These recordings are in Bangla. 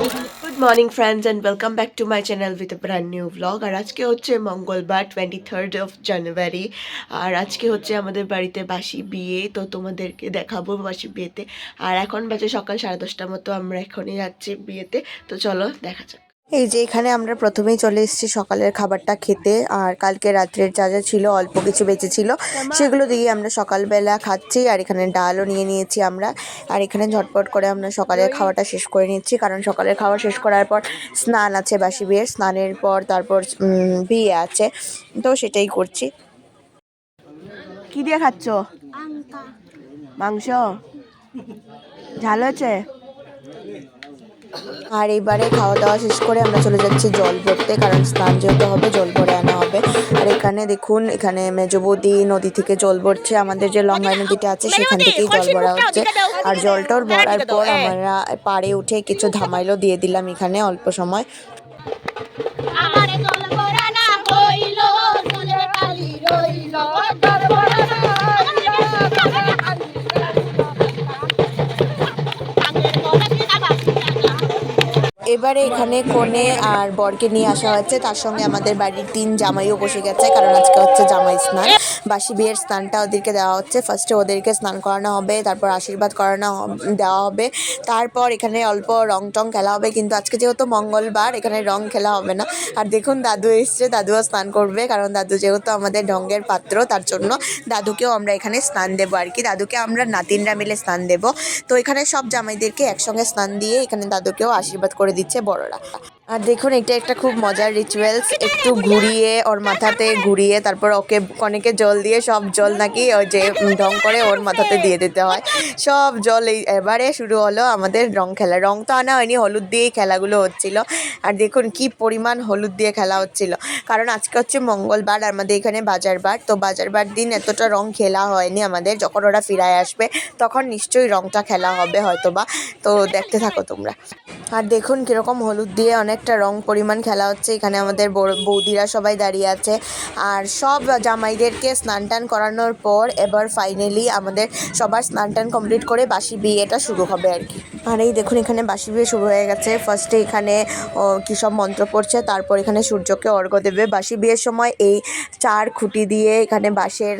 Good morning friends and welcome back to my channel with brand new blog আর আজকে হচ্ছে মঙ্গলবার টোয়েন্টি থার্ড অফ জানুয়ারি আর আজকে হচ্ছে আমাদের বাড়িতে বাসি বিয়ে, তো তোমাদেরকে দেখাবো বাসি বিয়েতে। আর এখন বাজে সকাল সাড়ে দশটার মতো, আমরা এখনই যাচ্ছি বিয়েতে। তো চলো, দেখা যাক। এই যে এখানে আমরা প্রথমেই চলে এসেছি সকালের খাবারটা খেতে আর কালকে রাত্রের যা যা ছিল অল্প কিছু বেঁচে ছিল সেগুলো দিয়ে আমরা সকালবেলা খাচ্ছি আর এখানে ডালও নিয়ে নিয়েছি আমরা আর এখানে ঝটপট করে আমরা সকালের খাওয়াটা শেষ করে নিচ্ছি কারণ সকালের খাওয়া শেষ করার পর স্নান আছে বাসি বিয়ের স্নানের পর তারপর বিয়ে আছে তো সেটাই করছি। কি দিয়ে খাচ্ছ? মাংস? ঝাল হয়েছে? আর এবারে খাওয়া দাওয়া শেষ করে আমরা চলে যাচ্ছি জল ভরতে কারণ স্নান যেহেতু হবে জল ভরে আনা হবে। আর এখানে দেখুন এখানে মেজবৌদি নদী থেকে জল ভরছে আমাদের যে লঙ্গাই নদীটা আছে সেখান থেকেই জল ভরা হচ্ছে। আর জলটর ভরার পর আমরা পাড়ে উঠে কিছু ধামাইলো দিয়ে দিলাম এখানে অল্প সময়। রইল। এবারে এখানে কনে আর বরকে নিয়ে আসা হয়েছে। তার সঙ্গে আমাদের বাড়ির তিন জামাইও বসে গেছে, কারণ আজকে হচ্ছে জামাই স্নান। বাসি বিয়ের স্নানটা ওদেরকে দেওয়া হচ্ছে। ফার্স্টে ওদেরকে স্নান করানো হবে, তারপর আশীর্বাদ করানো দেওয়া হবে। তারপর এখানে অল্প রং টং খেলা হবে, কিন্তু আজকে যেহেতু মঙ্গলবার, এখানে রং খেলা হবে না। আর দেখুন, দাদু এসছে, দাদুও স্নান করবে, কারণ দাদু যেহেতু আমাদের ঢঙ্গের পাত্র, তার জন্য দাদুকেও আমরা এখানে স্নান দেবো আর কি। দাদুকে আমরা নাতিনরা মিলে স্নান দেবো। তো এখানে সব জামাইদেরকে একসঙ্গে স্নান দিয়ে এখানে দাদুকেও আশীর্বাদ করে দিচ্ছে। বড়রা। আর দেখুন, এটা একটা খুব মজার রিচুয়ালস একটু ঘুরিয়ে, ওর মাথাতে ঘুরিয়ে, তারপর ওকে কনেকে জল দিয়ে, সব জল নাকি ওই যে ঢং করে ওর মাথাতে দিয়ে দিতে হয়। সব জল এই এবারে শুরু হলো আমাদের রং খেলা। রং তো আনা হয়নি, হলুদ দিয়েই খেলাগুলো হচ্ছিল। আর দেখুন, কি পরিমাণ হলুদ দিয়ে খেলা হচ্ছিল। কারণ আজকে হচ্ছে মঙ্গলবার আমাদের এখানে বাজার বার তো বাজার বার দিন এতটা রং খেলা হয়নি আমাদের। যখন ওরা ফিরায় আসবে, তখন নিশ্চয়ই রংটা খেলা হবে হয়তো বা তো দেখতে থাকো তোমরা। আর দেখুন, কীরকম হলুদ দিয়ে অনেকটা রং পরিমাণ খেলা হচ্ছে। এখানে আমাদের বৌদিরা সবাই দাঁড়িয়ে আছে। আর সব জামাইদেরকে স্নান টান করানোর পর এবার ফাইনালি আমাদের সবার স্নান টান কমপ্লিট করে বাসি বিয়েটা শুরু হবে আর কি। আর এই দেখুন, এখানে বাসি বিয়ে শুরু হয়ে গেছে। ফার্স্টে এখানে কী সব মন্ত্র পড়ছে, তারপর এখানে সূর্যকে অর্ঘ্য দেবে। বাসি বিয়ের সময় এই চার খুঁটি দিয়ে এখানে বাঁশের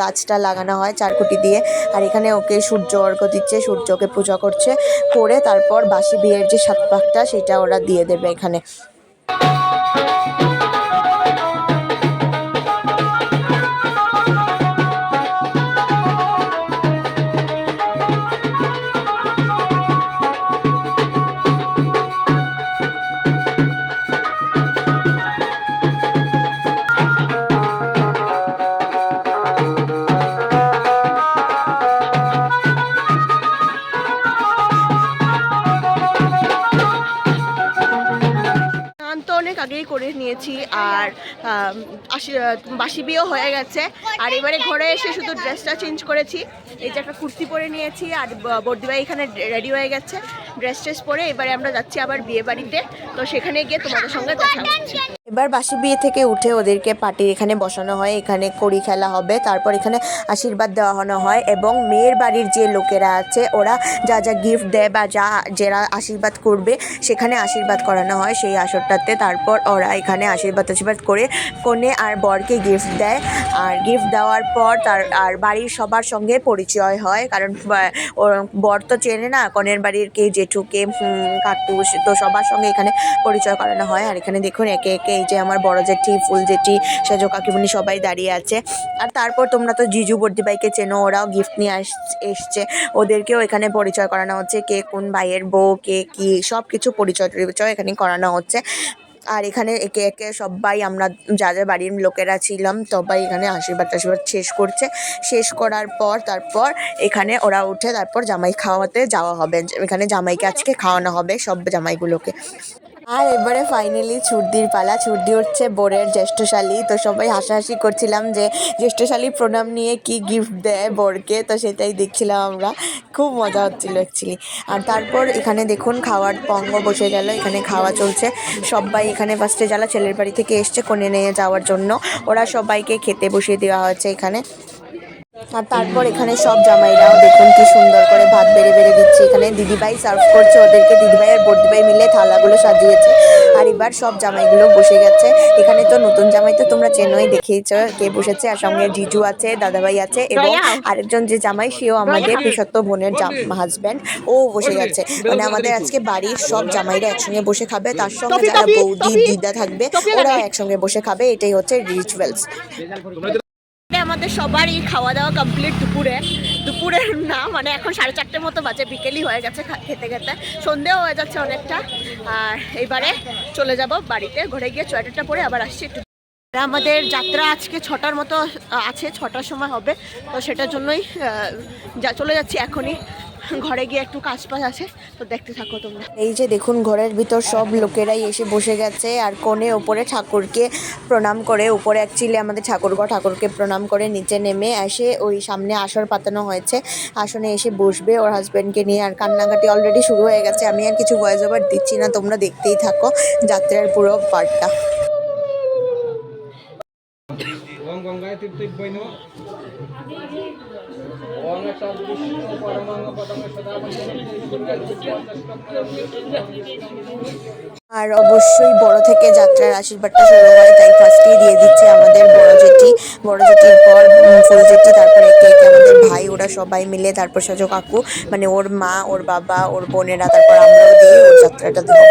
গাছটা লাগানো হয় চার খুঁটি দিয়ে। আর এখানে ওকে সূর্য অর্ঘ্য দিচ্ছে, সূর্যকে পূজা করছে, করে তারপর বাসি বিয়ের যে সাত পাকটা, সেটা ওরা দিয়ে দেবে। এখানে। করে নিয়েছি আর বাসি বিয়েও হয়ে গেছে। আর এবারে ঘরে এসে শুধু ড্রেসটা চেঞ্জ করেছি। এই যে একটা কুর্তি পরে নিয়েছি আর বর্দিভাই এখানে রেডি হয়ে গেছে। ড্রেস ট্রেস পরে এবারে আমরা যাচ্ছি আবার বিয়ে বাড়িতে। তো সেখানে গিয়ে তোমাদের সঙ্গে দেখা এবার বাসি বিয়ে থেকে উঠে ওদেরকে পার্টির এখানে বসানো হয়, এখানে কড়ি খেলা হবে, তারপর এখানে আশীর্বাদ দেওয়ানো হয় এবং মেয়ের বাড়ির যে লোকেরা আছে, ওরা যা যা গিফট দেয় বা যা যারা আশীর্বাদ করবে, সেখানে আশীর্বাদ করানো হয় সেই আসরটাতে। তারপর ওরা এখানে আশীর্বাদ আশীর্বাদ করে কনে আর বরকে গিফট দেয়। আর গিফট দেওয়ার পর তার, আর বাড়ির সবার সঙ্গে পরিচয় হয়, কারণ বর তো চেনে না, কনের বাড়ির কে জেঠুকে কাকু তো সবার সঙ্গে এখানে পরিচয় করানো হয়। আর এখানে দেখুন একে একে এই যে আমার বড় জেঠি, ফুল জেঠি, সেজো কাকিমুনি সবাই দাঁড়িয়ে আছে। আর তারপর তোমরা তো জিজু বর্দিভাইকে চেনো, ওরাও গিফট নিয়ে আস- এসছে। ওদেরকেও এখানে পরিচয় করানো হচ্ছে, কে কোন ভাইয়ের বউ, কে কি সব কিছু পরিচয় টরিচয় এখানে করানো হচ্ছে। আর এখানে একে একে সবাই, আমরা যা যা বাড়ির লোকেরা ছিলাম, সবাই এখানে আশীর্বাদ টাশীর্বাদ শেষ করছে। শেষ করার পর, তারপর এখানে ওরা উঠে তারপর জামাই খাওয়াতে যাওয়া হবে। এখানে জামাইকে আজকে খাওয়ানো হবে সব জামাইগুলোকে। আর এবারে ফাইনালি ছুটির পালা, ছুটি হচ্ছে বোরের জ্যেষ্ঠশালী তো সবাই হাসাহাসি করছিলাম যে জ্যেষ্ঠশালী প্রণাম নিয়ে কি গিফট দেয় বোরকে তো সেটাই দেখছিলাম আমরা। খুব মজা হচ্ছিল অ্যাকচুয়ালি আর তারপর এখানে দেখুন খাওয়ার পঙ্গ বসে গেল, এখানে খাওয়া চলছে। সবাই এখানে ফার্স্টে যারা ছেলের বাড়ি থেকে এসছে কোণে নিয়ে যাওয়ার জন্য, ওরা সবাইকে খেতে বসিয়ে দেওয়া হয়েছে এখানে। আর তারপর এখানে সব জামাইরাও দেখুন কি সুন্দর করে ভাত বেড়ে বেড়ে দিচ্ছে। এখানে দিদিভাই সার্ভ করছে ওদেরকে দিদিভাই আর বর্দিভাই মিলে থালাগুলো সাজিয়েছে। আর এবার সব জামাইগুলো বসে গেছে। এখানে তো নতুন জামাই তো তোমরা চেনোই দেখেইছ কে বসেছে আর সঙ্গে জিজু আছে দাদাভাই আছে এবং আরেকজন যে জামাই সেও আমাদের পেশত্ব বোনের হাজব্যান্ড ও বসে গেছে। মানে আমাদের আজকে বাড়ির সব জামাইরা একসঙ্গে বসে খাবে তার সঙ্গে যারা বৌদি দিদা থাকবে ওরাও একসঙ্গে বসে খাবে এটাই হচ্ছে রিচুয়ালস আমাদের সবারই খাওয়া দাওয়া কমপ্লিট দুপুরে দুপুরের না মানে এখন সাড়ে চারটের মতো বাজে, বিকেলই হয়ে গেছে খেতে খেতে। সন্ধেও হয়ে যাচ্ছে অনেকটা। আর এইবারে চলে যাব বাড়িতে, ঘরে গিয়ে সোয়েটারটা পরে আবার আসছি একটু। আমাদের যাত্রা আজকে ছটার মতো আছে, ছটার সময় হবে। তো সেটার জন্যই চলে যাচ্ছি এখনই। ঘরে গিয়ে একটু কাজ পাজ আছে, তো দেখতে থাকো তোমরা। এই যে দেখুন, ঘরের ভিতর সব লোকেরাই এসে বসে গেছে, আর কোণে ওপরে ঠাকুরকে প্রণাম করে, উপরে অ্যাকচুয়ালি আমাদের ঠাকুরঘর, ঠাকুরকে প্রণাম করে নিচে নেমে এসে ওই সামনে আসর পাতানো হয়েছে। আসনে এসে বসবে ওর হাজব্যান্ডকে নিয়ে, আর কান্নাকাটি অলরেডি শুরু হয়ে গেছে। আমি আর কিছু ভয়েস ওভার দিচ্ছি না, তোমরা দেখতেই থাকো যাত্রার পুরো পার্টটা আর অবশ্যই বড় থেকে যাত্রার আশীর্বাদটা শুরু হয়, তাই ফার্স্টেই দিয়ে দিচ্ছে আমাদের বড় জেঠি। বড় জেঠির পর ফুল জেঠি, তারপর একে একে আমাদের ভাই, ওরা সবাই মিলে, তারপর সজ কাকু মানে ওর মা, ওর বাবা, ওর বোনেরা, তারপর আমরাও দিয়ে ওর যাত্রাটা দেবো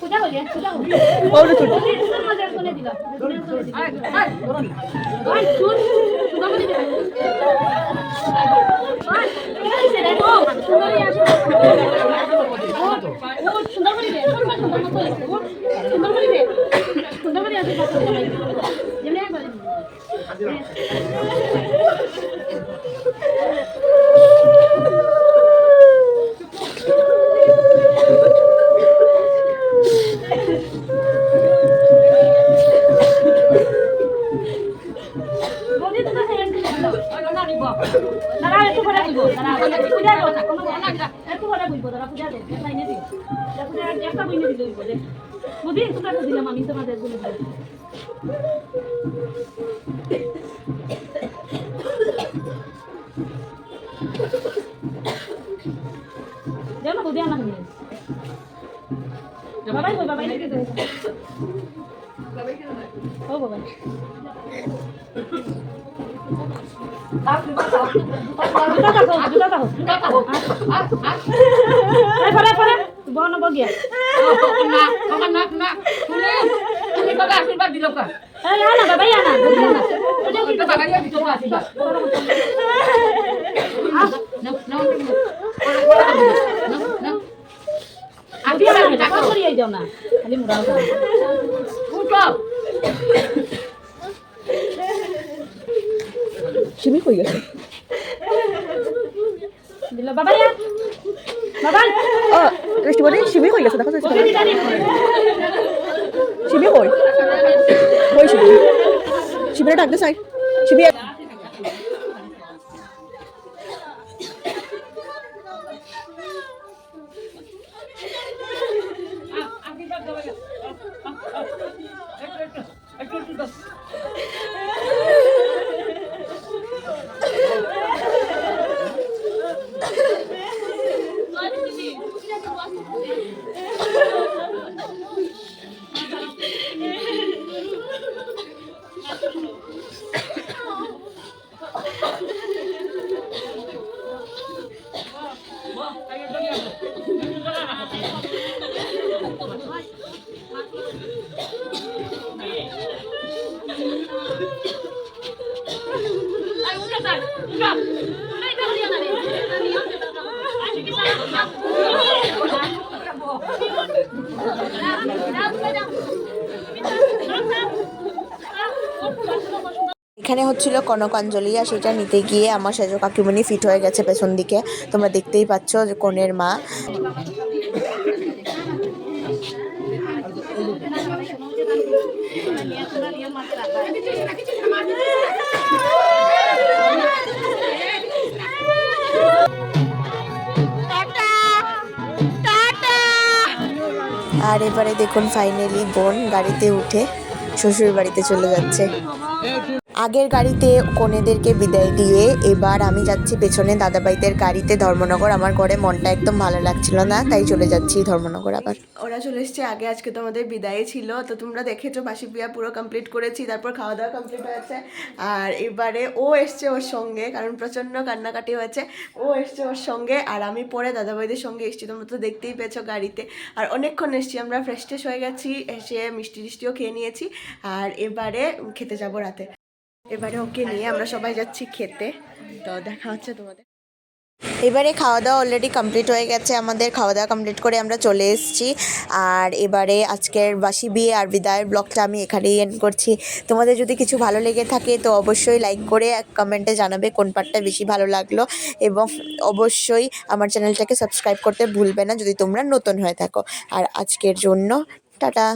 পূজা হলি সুন্দর করে সুন্দর করে সুন্দর করে 你 দিলাম আমি তোমাদের না আমার নিয়ে বাবাই বাবাই না বাবা না না শুনে কই গেছে। বাবা বাবা। ও দৃষ্টি বলে সিমি কই গেছে দেখো সিমি কই কই সিমি সিমিরে ডাকতে চাই সিমি এখানে হচ্ছিল কনকাঞ্জলি, আর সেটা নিতে গিয়ে আমার সেজ কাকিমণি ফিট হয়ে গেছে পেছন দিকে। তোমরা দেখতেই পাচ্ছ যে কনের মা। আর এবারে দেখুন ফাইনালি বোন গাড়িতে উঠে শ্বশুর বাড়িতে চলে যাচ্ছে। আগের গাড়িতে কনেদেরকে বিদায় দিয়ে এবার আমি যাচ্ছি পেছনে দাদাবাইদের গাড়িতে ধর্মনগর। আমার ঘরে মনটা একদম ভালো লাগছিল না, তাই চলে যাচ্ছি ধর্মনগর আবার। ওরা চলে এসছে, আগে আজকে তো আমাদের বিদায় ছিল, তো তোমরা দেখেছ, বাসি বিয়া পুরো কমপ্লিট করেছি, তারপর খাওয়া দাওয়া কমপ্লিট হয়েছে। আর এবারে ও এসছে ওর সঙ্গে, কারণ প্রচণ্ড কান্নাকাটি হয়েছে। ও এসছে ওর সঙ্গে, আর আমি পরে দাদাভাইদের সঙ্গে এসছি, তোমরা তো দেখতেই পেয়েছ গাড়িতে। আর অনেকক্ষণ এসছি, আমরা ফ্রেশ ট্রেশ হয়ে গেছি, এসে মিষ্টি টিষ্টিও খেয়ে নিয়েছি, আর এবারে খেতে যাব রাতে। এবারে ওকে নিয়ে আমরা সবাই যাচ্ছি খেতে। তো দেখা হচ্ছে তোমাদের। এবারে খাওয়া দাওয়া অলরেডি কমপ্লিট হয়ে গেছে। আমাদের খাওয়া দাওয়া কমপ্লিট করে আমরা চলে এসেছি। আর এবারে আজকের বাসি বিয়ে আর বিদায়ের ব্লগটা আমি এখানেই এন্ড করছি। তোমাদের যদি কিছু ভালো লেগে থাকে তো অবশ্যই লাইক করে কমেন্টে জানাবে কোন পার্টটা বেশি ভালো লাগল। এবং অবশ্যই আমার চ্যানেলটাকে সাবস্ক্রাইব করতে ভুলবে না যদি তোমরা নতুন হয়ে থাকো। আর আজকের জন্য, টাটা।